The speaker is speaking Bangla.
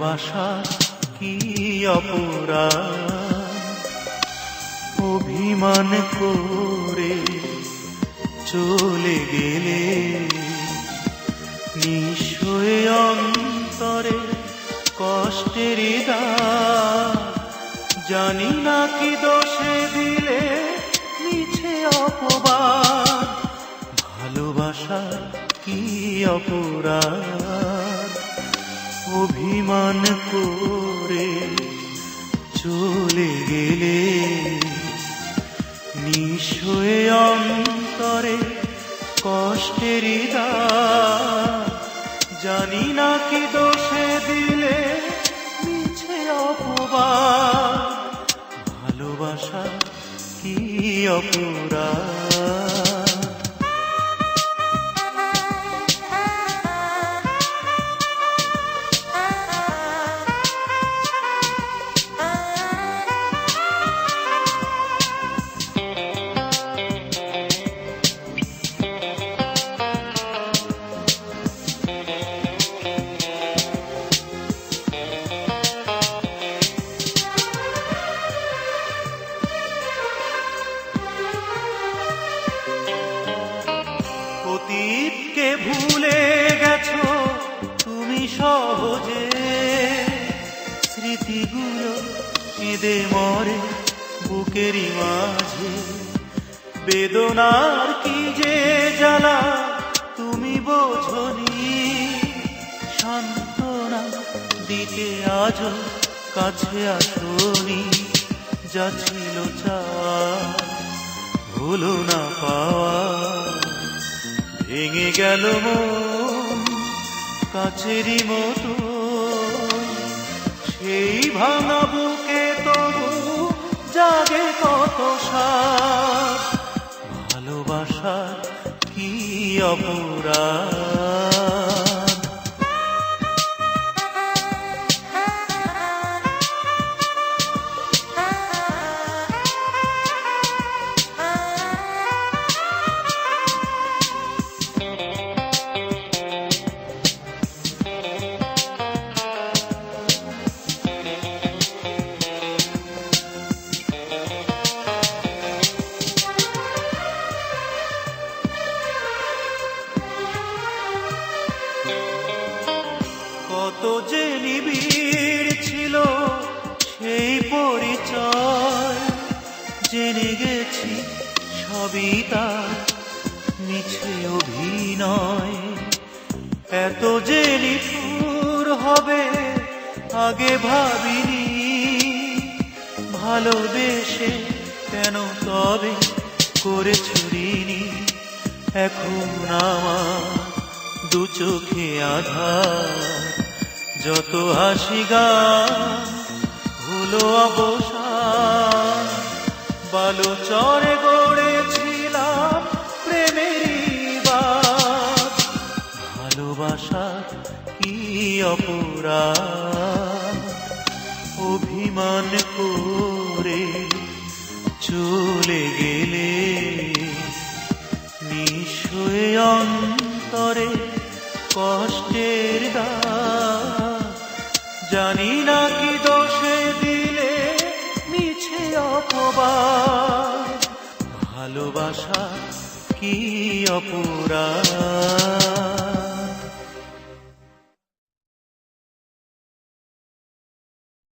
ভালোবাসা কি অপরাধ? অভিমান করে চলে গেলে নিশ্চয় অন্তরে কষ্টের জানি না কি দোষে দিলে মিছে অপবাদ। ভালোবাসা কি অপরাধ? অভিমান করে চলে গেলে নিশ্চয় অন্তরে কষ্টের জানি না কি দোষে দিলে মিছে অপবাদ। ভালোবাসা কি অপরাধ? অতীতকে ভুলে গেছো? তুমি সহজে স্মৃতিগুলো কেঁদে মরে বুকেরই মাঝে। বেদনার কি যে জ্বালা, তুমি বোঝনি। সান্ত্বনা দিতে আজ কাছে আসনি, যা ছিল চাওয়া হলো না পাওয়া ভেঙে গেল কাছেরই মতো। সেই ভাঙা বুকে তবু জাগে কত সার। ভালোবাসা কি অপরাধ? কত যে নিবিড় ছিল সেই পরিচয়। জেনে গেছি সবই তার মিছে অভিনয়। এত যে নিঠুর হবে, আগে ভাবিনি। ভালোবেসে কেন তবে করে ছুরিনি এখন আমার দু চোখে আধার। যত হাসি গান হলো অবসান। বালো চরে গড়েছিলাম প্রেমেরই বাদ। ভালোবাসা কি অপরাধ? অভিমান করে চলে গেলে নিশ্চয় অন্তরে কষ্টের দাগ জানি না কি দোষে দিলে মিছে অপবা ভালোবাসা কি অপরাধ?